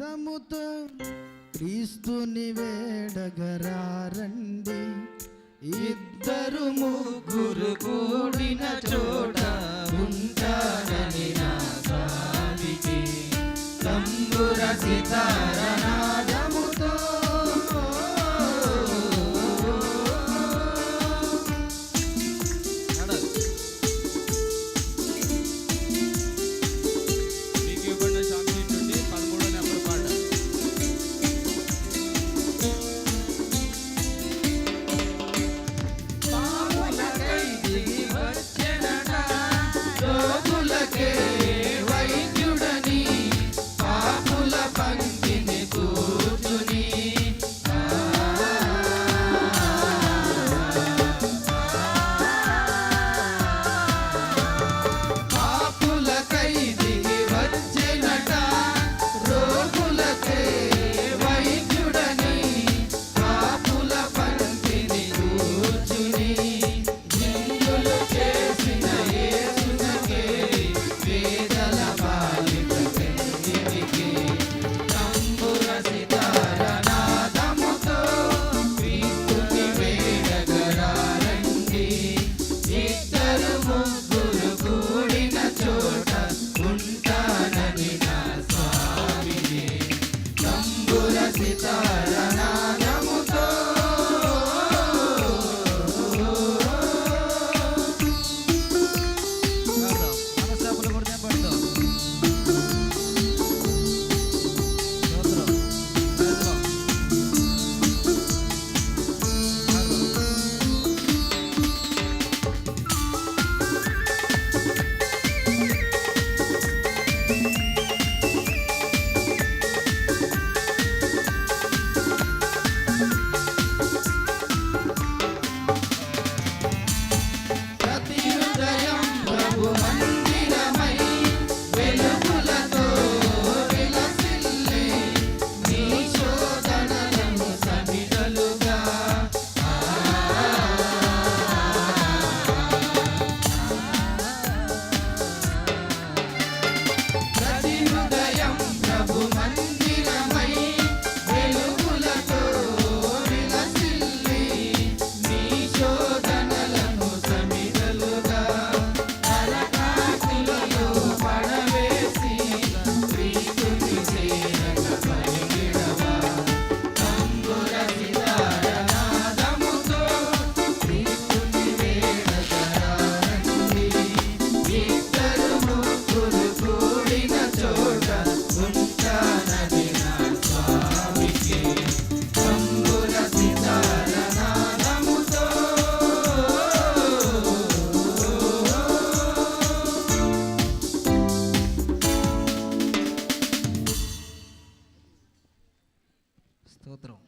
తముతో క్రీస్తుని వేడగరారండి. ఇద్దరు ముగ్గురు కూడిన చోట ఉంటారని నా స్వామికి తంబుర Sita స్తోత్రం